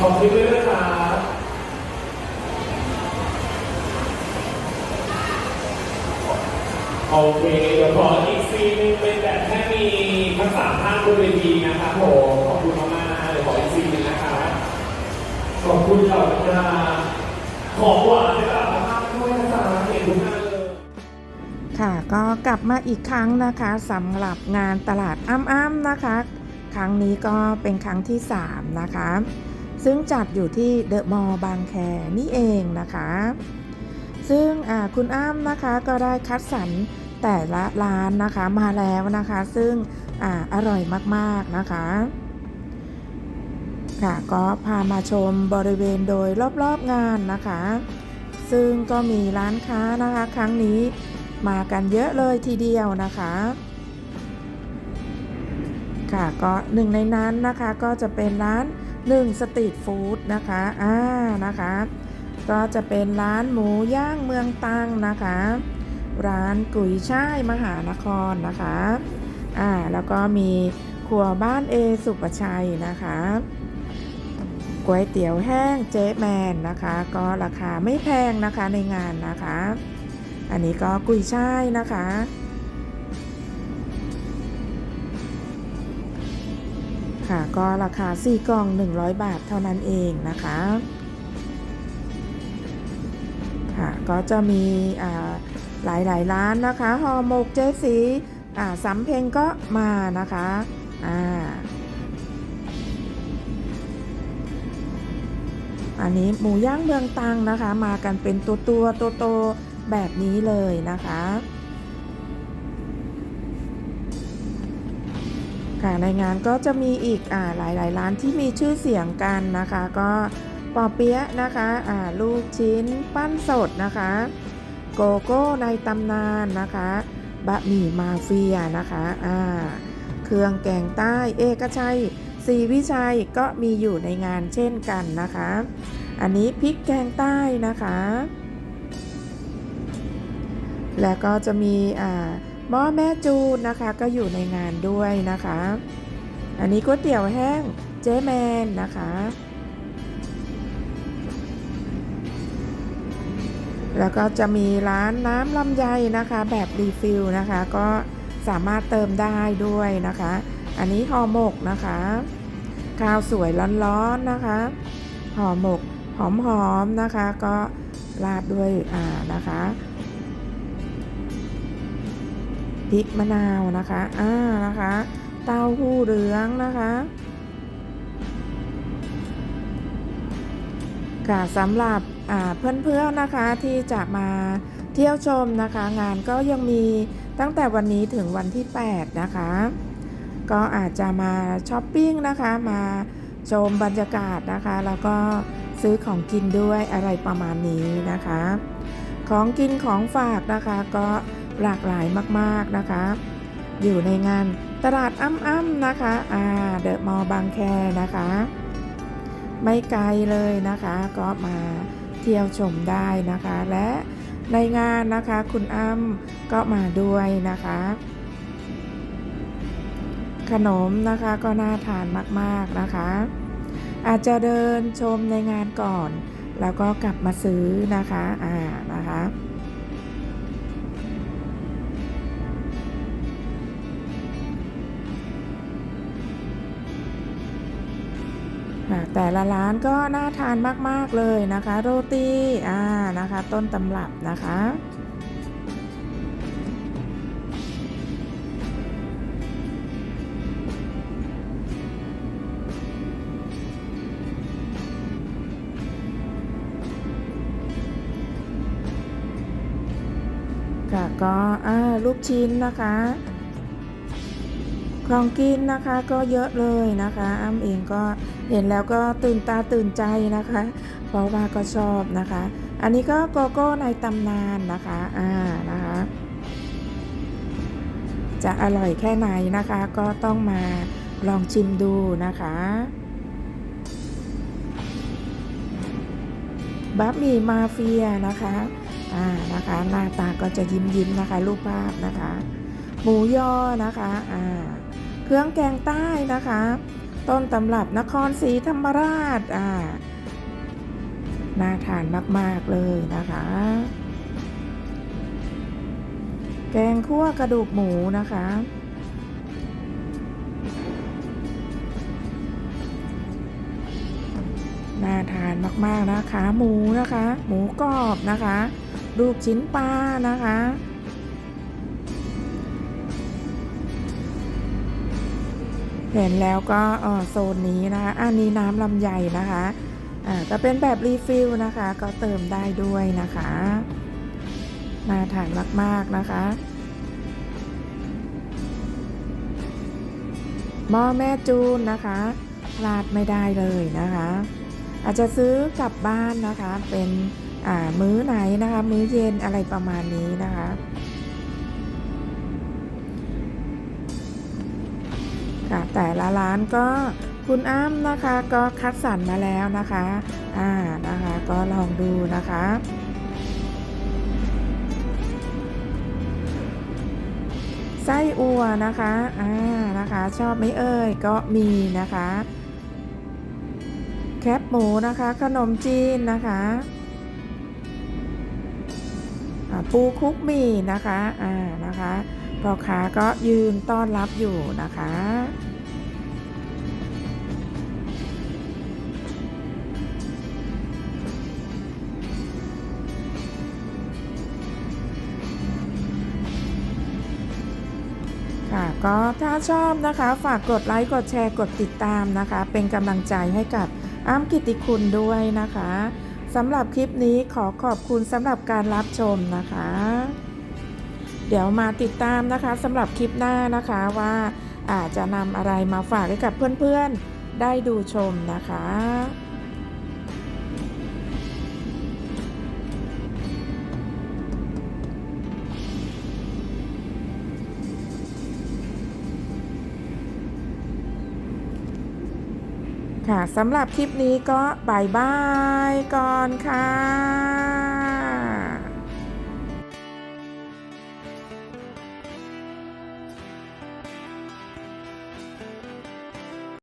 ขอบคุณด้วยนะครับโอเคเดี๋ยวขออีกซีนหนึงเป็นแบบแค่มีทั้งสามท่านบนเวทีนะครับผมขอบคุณมากๆนะเดี๋ยวขออีกซีนหนึงนะครับขอบคุณเหล่าบรรดาของหวานให้กับท่านด้วยนะครับเห็นทุกท่านเลย ค่ะก็กลับมาอีกครั้งนะคะสำหรับงานตลาดอ้ำๆนะคะ ครั้งนี้ก็เป็นครั้งที่ 3 นะคะ ซึ่งจัดอยู่ที่เดอะมอลล์บางแคนี่เองนะคะ ซึ่งคุณอ้ำนะคะก็ได้คัดสรรแต่ละร้านนะคะมาแล้วนะคะ ซึ่งออร่อยมากๆนะคะ ค่ะก็พามาชมบริเวณโดยรอบๆงานนะคะ ซึ่งก็มีร้านค้านะคะ ครั้งนี้มากันเยอะเลยทีเดียวนะคะ ค่ะก็หนึ่งในนั้นนะคะก็จะเป็นร้าน หนึ่งสตรีทฟู้ดนะคะอ่านะคะ ก็จะเป็นร้านหมูย่างเมืองตังนะคะ ร้านกุยช่ายมหานครนะคะอ่าแล้วก็มีครัวบ้านเอสุปชัยนะคะก๋วยเตี๋ยวแห้งเจ๊แมนนะคะ ก็ราคาไม่แพงนะคะในงานนะคะ อันนี้ก็กุยช่ายนะคะ ค่ะ ก็ราคา 4 กล่อง 100 บาทเท่านั้นเองนะคะค่ะก็จะมีอ่ายหลายร้านนะคะห่อหมกเจ๊สีอ่าสำเพ็งก็มานะคะอ่าอันนี้หมูย่างเมืองตังนะคะ มากันเป็นตัวตัวโตๆแบบนี้เลยนะคะ ค่ะในงานก็จะมีอีกอ่าหลายๆ ร้านที่มีชื่อเสียงกันนะคะ ก็ปอเปี๊ยะนะคะอ่าลูกชิ้นปั้นสดนะคะ โกโก้ในตำนานนะคะบะหมี่มาเฟียนะคะอ่าเครื่องแกงใต้เอกชัยศรีวิชัยก็มีอยู่ในงานเช่นกันนะคะ อันนี้พริกแกงใต้นะคะ แล้วก็จะมีอ่า หม้อแม่จูนนะคะก็อยู่ในงานด้วยนะคะ อันนี้ก๋วยเตี๋ยวแห้งเจ๊แมนนะคะ แล้วก็จะมีร้านน้ำลำไยนะคะ แบบรีฟิลนะคะ ก็สามารถเติมได้ด้วยนะคะ อันนี้ห่อหมกนะคะข้าวสวยร้อนๆนะคะห่อหมกหอมๆนะคะ ก็ราดด้วยอ่านะคะ พริกมะนาวนะคะ อ่านะคะ เต้าหู้เหลืองนะคะค่ะสำหรับอ่าเพื่อนๆนะคะที่จะมาเที่ยวชมนะคะ งานก็ยังมีตั้งแต่วันนี้ถึงวันที่ 8 นะคะ ก็อาจจะมาช้อปปิ้งนะคะ มาชมบรรยากาศนะคะ แล้วก็ซื้อของกินด้วยอะไรประมาณนี้นะคะ ของกินของฝากนะคะก็ หลากหลายมากๆนะคะ อยู่ในงานตลาดอ้ำๆนะคะอ่าเดอะมอลล์บางแคนะคะ ไม่ไกลเลยนะคะ ก็มาเที่ยวชมได้นะคะ และในงานนะคะคุณอ้ำก็มาด้วยนะคะ ขนมนะคะก็น่าทานมากๆนะคะ อาจจะเดินชมในงานก่อน แล้วก็กลับมาซื้อนะคะอ่านะคะ ค่ะแต่ละร้านก็น่าทานมาก ๆ เลยนะคะ โรตีอ่านะคะ ต้นตำรับนะคะค่ะก็ลูกชิ้นนะคะ ของกินนะคะก็เยอะเลยนะคะ อ้ำเองก็เห็นแล้วก็ตื่นตาตื่นใจนะคะ เพราะว่าก็ชอบนะคะ อันนี้ก็โกโก้ในตำนานนะคะอ่านะคะ จะอร่อยแค่ไหนนะคะก็ต้องมาลองชิมดูนะคะบะหมี่มาเฟียนะคะอ่านะคะหน้าตาก็จะยิ้มยิ้มนะคะรูปภาพนะคะ หมูยอนะคะอ่า เครื่องแกงใต้นะคะ ต้นตำรับนครศรีธรรมราชอ่าน่าทานมาก ๆ เลยนะคะ แกงคั่วกระดูกหมูนะคะ น่าทานมาก ๆ นะคะ หมูนะคะ หมูกรอบนะคะ ลูกชิ้นปลานะคะ เห็นแล้วก็โซนนี้นะคะอันนี้น้ำลำไยนะคะอ่าก็เป็นแบบรีฟิลนะคะ ก็เติมได้ด้วยนะคะน่าทานมากๆนะคะหม้อแม่จูนนะคะพลาดไม่ได้เลยนะคะ อาจจะซื้อกลับบ้านนะคะเป็นมื้อไหนนะคะ มื้อเย็นอะไรประมาณนี้นะคะ ค่ะแต่ละร้านก็คุณอ้ำนะคะก็คัดสรรมาแล้วนะคะอ่านะคะก็ลองดูนะคะไส้อัวนะคะอ่านะคะชอบไหมเอ่ยก็มีนะคะแคบหมูนะคะขนมจีนนะคะปูคุกมี่นะคะอ่านะคะ พ่อค้าก็ยืนต้อนรับอยู่นะคะ ค่ะก็ถ้าชอบนะคะ ฝากกดไลค์กดแชร์กดติดตามนะคะ เป็นกำลังใจให้กับอ้ำกิติคุณด้วยนะคะสำหรับคลิปนี้ขอขอบคุณสำหรับการรับชมนะคะ เดี๋ยวมาติดตามนะคะสำหรับคลิปหน้านะคะว่าอาจจะนำอะไรมาฝากให้กับเพื่อนๆได้ดูชมนะคะค่ะสำหรับคลิปนี้ก็บายบายก่อนค่ะ